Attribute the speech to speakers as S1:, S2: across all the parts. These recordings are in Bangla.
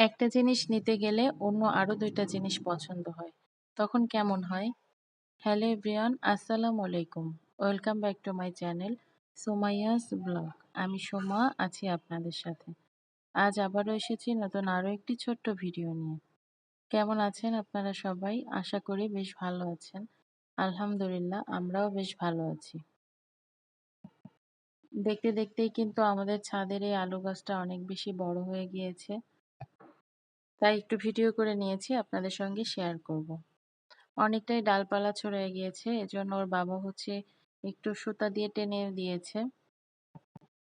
S1: একটা জিনিস নিতে গেলে অন্য আরও দুইটা জিনিস পছন্দ হয়। তখন কেমন হয়? হ্যালো এভরিওয়ান, আসসালামু আলাইকুম। Welcome back to my channel Somaiya's blog. আমি সোমা, আছি আপনাদের সাথে। আজ আবারও এসেছি নতুন আরও একটি ছোট্ট ভিডিও নিয়ে। কেমন আছেন আপনারা সবাই? আশা করি বেশ ভালো আছেন। আলহামদুলিল্লাহ, আমরাও বেশ ভালো আছি। দেখতে দেখতেই কিন্তু আমাদের ছাদের এই আলু গাছটা অনেক বেশি বড় হয়ে গিয়েছে। তাই একটু ভিডিও করে নিয়েছি, আপনাদের সঙ্গে শেয়ার করব। অনেকটাই ডালপালা ছড়িয়ে গিয়েছে, এজন্য ওর বাবা হচ্ছে একটু সুতা দিয়ে টেনে দিয়েছে।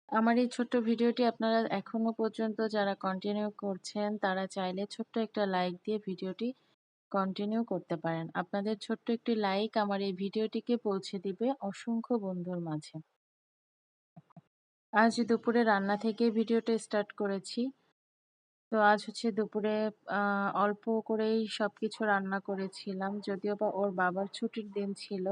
S1: আমার এই ছোট্ট ভিডিওটি আপনারা এখনও পর্যন্ত যারা কন্টিনিউ করছেন, তারা চাইলে ছোট্ট একটা লাইক দিয়ে ভিডিওটি কন্টিনিউ করতে পারেন। আপনাদের ছোট্ট একটি লাইক আমার এই ভিডিওটিকে পৌঁছে দিবে অসংখ্য বন্ধুর মাঝে। আজ দুপুরে রান্না থেকে ভিডিওটা স্টার্ট করেছি। তো আজ হচ্ছে দুপুরে অল্প করেই সব কিছু রান্না করেছিলাম। যদিও বা ওর বাবার ছুটির দিন ছিল।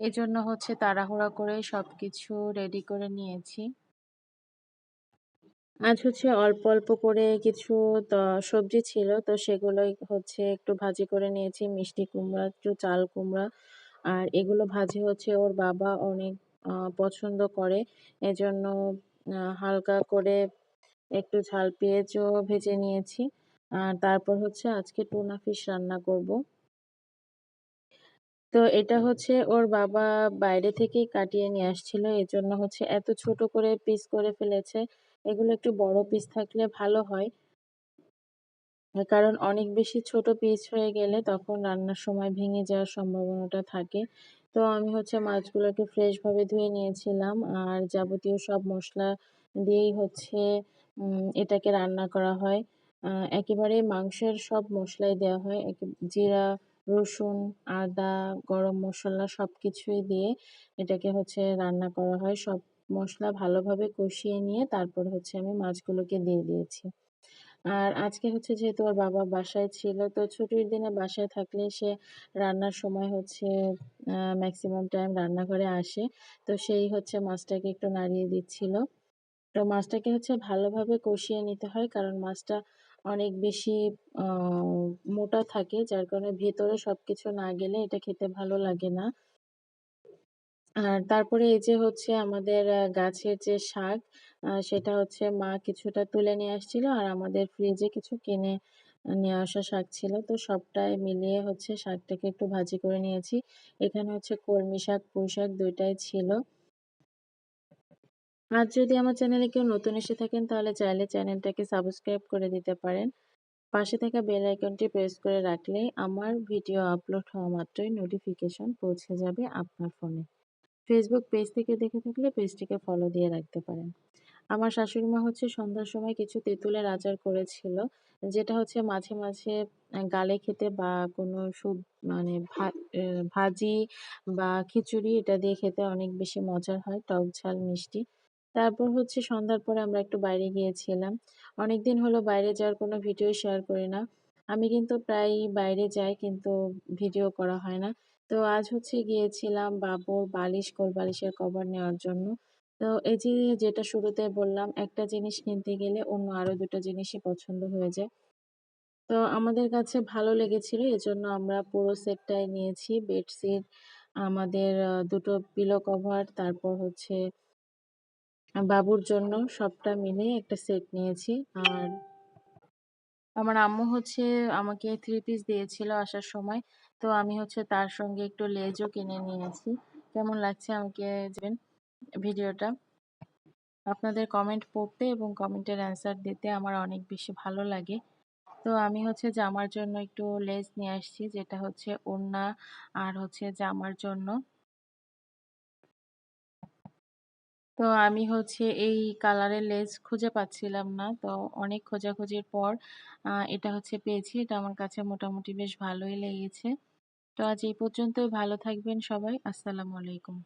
S1: এজন্য হচ্ছে তাড়াহুড়া করে সব কিছু রেডি করে নিয়েছি। আজ হচ্ছে অল্প অল্প করে কিছু সবজি ছিল। তো সেগুলোই হচ্ছে একটু ভাজি করে নিয়েছি। মিষ্টি কুমড়া, একটু চাল কুমড়া। আর এগুলো ভাজি হচ্ছে ওর বাবা অনেক পছন্দ করে। এজন্য হালকা করে একটু ঝাল পেঁয়াজও ভেজে নিয়েছি। আর তারপর হচ্ছে আজকে টুনা ফিশ রান্না করব। তো এটা হচ্ছে ওর বাবা বাইরে থেকেই কাটিয়ে নিয়ে আসছিল। এই জন্য হচ্ছে এত ছোট করে পিস করে ফেলেছে। এগুলো একটু বড় পিস থাকলে ভালো হয়। কারণ অনেক বেশি ছোট পিস হয়ে গেলে তখন রান্নার সময় ভেঙে যাওয়ার সম্ভাবনাটা থাকে। তো আমি হচ্ছে মাছগুলোকে ফ্রেশভাবে ধুয়ে নিয়েছিলাম। আর যাবতীয় সব মশলা দিয়েই হচ্ছে এটাকে রান্না করা হয়। একেবারে মাংসের সব মশলাই দেওয়া হয়। জিরা, রসুন, আদা, গরম মশলা সব কিছুই দিয়ে এটাকে হচ্ছে রান্না করা হয়। সব মশলা ভালোভাবে কষিয়ে নিয়ে তারপর হচ্ছে আমি মাছগুলোকে দিয়ে দিয়েছি। আর আজকে হচ্ছে যেহেতু ওর বাবা বাসায় ছিল, তো ছুটির দিনে বাসায় থাকলে সে রান্নার সময় হচ্ছে ম্যাক্সিমাম টাইম রান্নাঘরে আসে। তো সেই হচ্ছে মাছটাকে একটু নাড়িয়ে দিচ্ছিল। তো মাছটাকে হচ্ছে ভালোভাবে কষিয়ে নিতে হয়। কারণ মাছটা অনেক বেশি মোটা থাকে, যার কারণে ভেতরে সব কিছু না গেলে এটা খেতে ভালো লাগে না। আর তারপরে এই যে হচ্ছে আমাদের গাছের যে শাক সেটা হচ্ছে মা কিছুটা তুলে নিয়ে আসছিল আর আমাদের ফ্রিজে কিছু কিনে নিয়ে আসা শাক ছিল। তো সবটাই মিলিয়ে হচ্ছে শাকটাকে একটু ভাজি করে নিয়েছি। এখানে হচ্ছে কলমি শাক, পুঁই শাক দুইটাই ছিল। আর যদি আমার চ্যানেলে কেউ নতুন এসে থাকেন, তাহলে চাইলে চ্যানেলটাকে সাবস্ক্রাইব করে দিতে পারেন। পাশে থাকা বেল আইকনটি প্রেস করে রাখলেই আমার ভিডিও আপলোড হওয়া মাত্রই নোটিফিকেশন পৌঁছে যাবে আপনার ফোনে। ফেসবুক পেজ থেকে দেখে থাকলে পেজটিকে ফলো দিয়ে রাখতে পারেন। আমার শাশুড়ি মা হচ্ছে সন্ধ্যার সময় কিছু তেঁতুলের আচার করেছিল, যেটা হচ্ছে মাঝে মাঝে গালে খেতে বা কোনো সুপ মানে ভাজি বা খিচুড়ি এটা দিয়ে খেতে অনেক বেশি মজার হয়, টক ঝাল, মিষ্টি। তারপর হচ্ছে সন্ধ্যার পরে আমরা একটু বাইরে গিয়েছিলাম। অনেকদিন হলো বাইরে যাওয়ার কোনো ভিডিও শেয়ার করি না। আমি কিন্তু প্রায় বাইরে যাই কিন্তু ভিডিও করা হয় না। তো আজ হচ্ছে গিয়েছিলাম বাবুর বালিশ কোল বালিশের কভার নেওয়ার জন্য। তো এই যে যেটা শুরুতে বললাম, একটা জিনিস কিনতে গেলে অন্য আরও দুটো জিনিসই পছন্দ হয়ে যায়। তো আমাদের কাছে ভালো লেগেছিল, এজন্য আমরা পুরো সেটটাই নিয়েছি। বেডশিট, আমাদের দুটো পিলো কভার তারপর হচ্ছে বাবুর জন্য সবটা মিলে একটা সেট নিয়েছি। আর আমার আম্মু হচ্ছে আমাকে থ্রি পিস দিয়েছিল আসার সময়। তো আমি হচ্ছে তার সঙ্গে একটু লেজও কিনে নিয়েছি। কেমন লাগছে আমাকে যাবেন ভিডিওটা? আপনাদের কমেন্ট পড়তে এবং কমেন্টের অ্যান্সার দিতে আমার অনেক বেশি ভালো লাগে। তো আমি হচ্ছে জামার জন্য একটু লেস নিয়ে আসছি, যেটা হচ্ছে ওড়না আর হচ্ছে জামার জন্য। তো আমি হচ্ছে এই কালারের লেস খুঁজে পাচ্ছিলাম না। তো অনেক খোঁজাখুঁজির পর এটা হচ্ছে পেয়েছি। এটা আমার কাছে মোটামুটি বেশ ভালোই লেগেছে। তো আজ এই পর্যন্তই। ভালো থাকবেন সবাই। আসসালামু আলাইকুম।